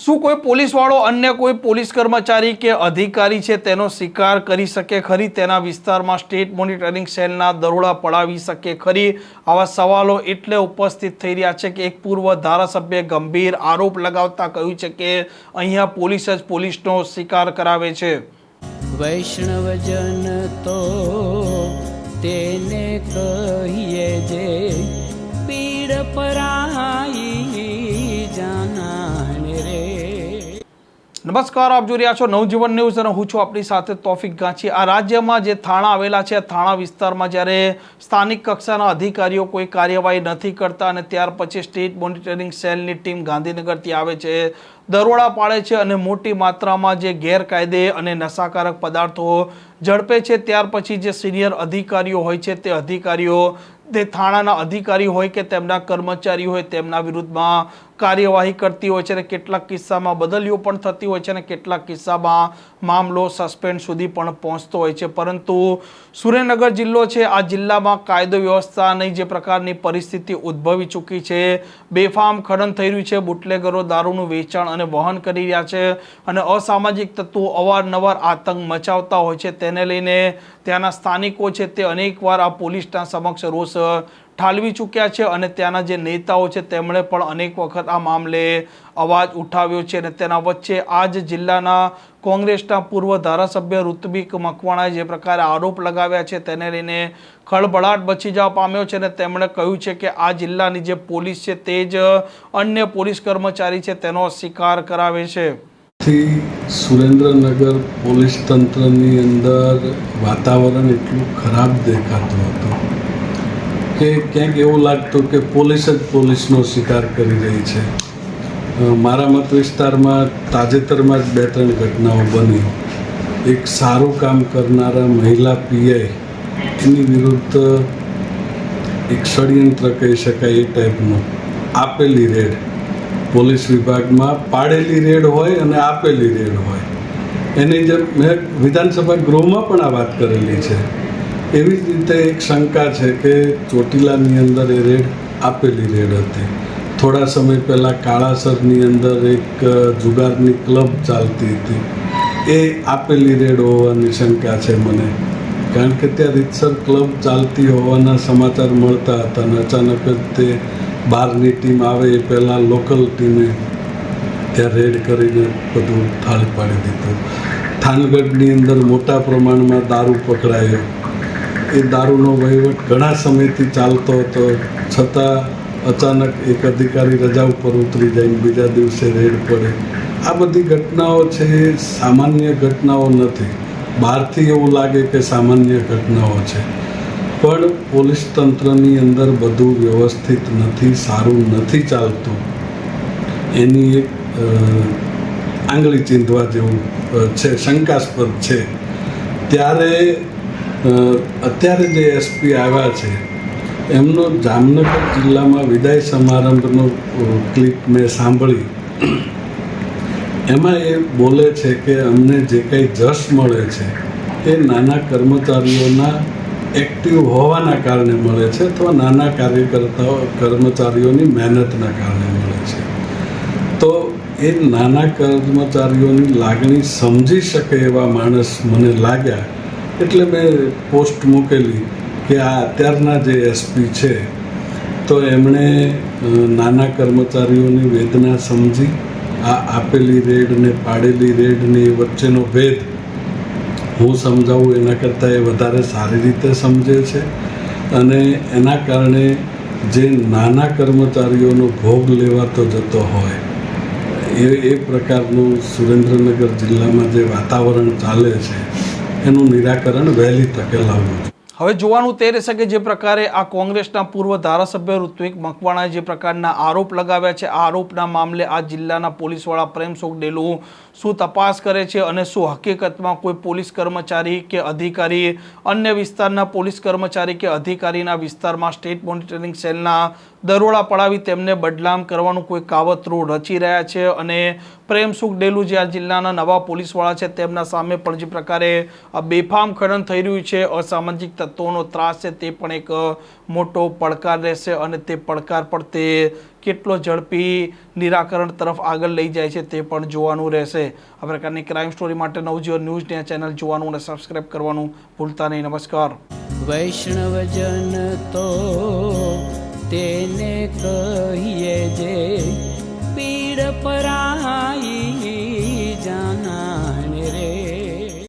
શું કોઈ પોલીસવાળો, અન્ય કોઈ પોલીસ કર્મચારી કે અધિકારી છે તેનો શિકાર કરી શકે ખરી? તેના વિસ્તારમાં સ્ટેટ મોનિટરિંગ સેલના દરોડા પડાવી શકે ખરી? આવા સવાલો એટલે ઉપસ્થિત થઈ રહ્યા છે કે એક પૂર્વ ધારાસભ્ય ગંભીર આરોપ લગાવતા કહ્યું છે કે અહીંયા પોલીસ જ પોલીસનો શિકાર કરાવે છે. વૈષ્ણવજન તો તેને કહીએ જે પીડ પરાઈ નમસ્કાર, આપ જોઈ રહ્યા છો નવજીવન ન્યૂઝ અને હું છું આપણી સાથે તોફિક ગાંચી. આ રાજ્યમાં જે થાણા આવેલા છે થાણા વિસ્તારમાં જ્યારે સ્થાનિક કક્ષાના અધિકારીઓ કોઈ કાર્યવાહી નથી કરતા અને ત્યાર પછી સ્ટેટ મોનિટરિંગ સેલની ટીમ ગાંધીનગરથી આવે છે, દરોડા પાડે છે અને મોટી માત્રામાં જે ગેરકાયદે અને નશાકારક પદાર્થો ઝડપે છે, ત્યાર પછી જે સિનિયર અધિકારીઓ હોય છે, તે અધિકારીઓ તે થાણાના અધિકારી હોય કે તેમના કર્મચારી હોય તેમના વિરુદ્ધમાં કાર્યવાહી કરતી હોય છે અને કેટલાક કિસ્સામાં બદલીઓ પણ થતી હોય છે અને કેટલાક કિસ્સામાં મામલો સસ્પેન્ડ સુધી પણ પહોંચતો હોય છે. પરંતુ સુરેન્દ્રનગર જિલ્લો છે, આ જિલ્લામાં કાયદો વ્યવસ્થાની જે પ્રકારની પરિસ્થિતિ ઉદ્ભવી ચૂકી છે, બેફામ ખનન થઈ રહ્યું છે, બુટલેગરો દારૂનું વેચાણ અને વહન કરી રહ્યા છે અને અસામાજિક તત્વો અવારનવાર આતંક મચાવતા હોય છે. તેને લઈને ત્યાંના સ્થાનિકો છે, તે અનેકવાર આ પોલીસના સમક્ષ રોષ ઠાલવી ચૂક્યા છે અને ત્યાંના જે નેતાઓ છે, તેમણે પણ અનેક વખત આ મામલે અવાજ ઉઠાવ્યો છે અને તેના વચ્ચે આ જ જિલ્લાના કોંગ્રેસના પૂર્વ ધારાસભ્ય ઋત્વિક મકવાણાએ જે પ્રકારે આરોપ લગાવ્યા છે, તેને લઈને ખળભળાટ બચી જવા પામ્યો છે અને તેમણે કહ્યું છે કે આ જિલ્લાની જે પોલીસ છે, તે જ અન્ય પોલીસ કર્મચારી છે, તેનો શિકાર કરાવે છે. સુરેન્દ્રનગર પોલીસ તંત્રની અંદર વાતાવરણ એટલું ખરાબ દેખાતું હતું કે ક્યાંક એવું લાગતું કે પોલીસ જ પોલીસનો શિકાર કરી રહી છે. મારા મત વિસ્તારમાં તાજેતરમાં જ બે ત્રણ ઘટનાઓ બની. એક સારું કામ કરનારા મહિલા પીઆઈ એની વિરુદ્ધ એક ષડયંત્ર કહી શકાય એ ટાઈપનું આપેલી રેડ. પોલીસ વિભાગમાં પાડેલી રેડ હોય અને આપેલી રેડ હોય. એની જે મેં વિધાનસભા ગૃહમાં પણ આ વાત કરેલી છે. એવી જ રીતે એક શંકા છે કે ચોટીલાની અંદર એ રેડ આપેલી રેડ હતી. થોડા સમય પહેલાં કાળાસરની અંદર એક જુગારની ક્લબ ચાલતી હતી. એ આપેલી રેડ હોવાની શંકા છે મને. કારણ કે ત્યાં રીતસર ક્લબ ચાલતી હોવાના સમાચાર મળતા હતા અને અચાનક જ તે બહારની ટીમ આવે એ પહેલાં લોકલ ટીમે ત્યાં રેડ કરીને બધું થાળી પાડી દીધું. થાનગઢની અંદર મોટા પ્રમાણમાં દારૂ પકડાયો. એ દારૂનો વહીવટ ઘણા સમયથી ચાલતો હતો. છતાં અચાનક એક અધિકારી રજા ઉપર ઉતરી જાય ને બીજા દિવસે રેડ પડે. આ બધી ઘટનાઓ છે એ સામાન્ય ઘટનાઓ નથી. બહારથી એવું લાગે કે સામાન્ય ઘટનાઓ છે. પણ પોલીસ તંત્રની અંદર બધું વ્યવસ્થિત નથી, સારું નથી ચાલતું. એની એક આંગળી ચીંધવા જેવું છે, શંકાસ્પદ છે. ત્યારે અત્યારે જે એસપી આવ્યા છે, એમનો જામનગર જિલ્લામાં વિદાય સમારંભનો ક્લિપ મેં સાંભળી. એમાં એ બોલે છે કે અમને જે કંઈ જશ મળે છે, એ નાના કર્મચારીઓના એક્ટિવ હોવાના કારણે મળે છે અથવા નાના કાર્યકર્તાઓ, કર્મચારીઓની મહેનતના કારણે મળે છે. તો એ નાના કર્મચારીઓની લાગણી સમજી શકે એવા માણસ મને લાગ્યા. એટલે મેં પોસ્ટ મૂકેલી કે આ અત્યારના જે એસપી છે, તો એમણે નાના કર્મચારીઓની વેદના સમજી, આ આપેલી રેડ ને પાડેલી રેડની વચ્ચેનો ભેદ હું સમજાવું એના કરતાં એ વધારે સારી રીતે સમજે છે. અને એના કારણે જે નાના કર્મચારીઓનો ભોગ લેવાતો જતો હોય, એ એ પ્રકારનું સુરેન્દ્રનગર જિલ્લામાં જે વાતાવરણ ચાલે છે એનું નિરાકરણ વહેલી તકે લાવવું હવે જોવાનું તે રહેશે કે જે પ્રકારે આ કોંગ્રેસના પૂર્વ ધારાસભ્ય ઋત્વિક મકવાણાએ જે પ્રકારના આરોપ લગાવ્યા છે, આ આરોપના મામલે આ જિલ્લાના પોલીસવાળા પ્રેમસુખ ડેલુ શું તપાસ કરે છે અને શું હકીકતમાં કોઈ પોલીસ કર્મચારી કે અધિકારી, અન્ય વિસ્તારના પોલીસ કર્મચારી કે અધિકારીના વિસ્તારમાં સ્ટેટ મોનિટરિંગ સેલના દરોડા પડાવી તેમને બદનામ કરવાનું કોઈ કાવતરું રચી રહ્યા છે અને પ્રેમ, સુખ, ડેલુ જે આ જિલ્લાના નવા પોલીસવાળા છે તેમના સામે પણ જે પ્રકારે બેફામ ખનન થઈ રહ્યું છે. અસામાજિક તત્વોનો ત્રાસ છે તે પણ એક મોટો પડકાર રહેશે અને તે પડકાર પર તે કેટલો ઝડપી નિરાકરણ તરફ આગળ લઈ જાય છે તે પણ જોવાનું રહેશે. આ પ્રકારની ક્રાઇમ સ્ટોરી માટે નવજીવન ન્યૂઝને ચેનલ જોવાનું અને સબસ્ક્રાઇબ કરવાનું ભૂલતા નહીં. નમસ્કાર. વૈષ્ણવજન તો તેને કહીએ જે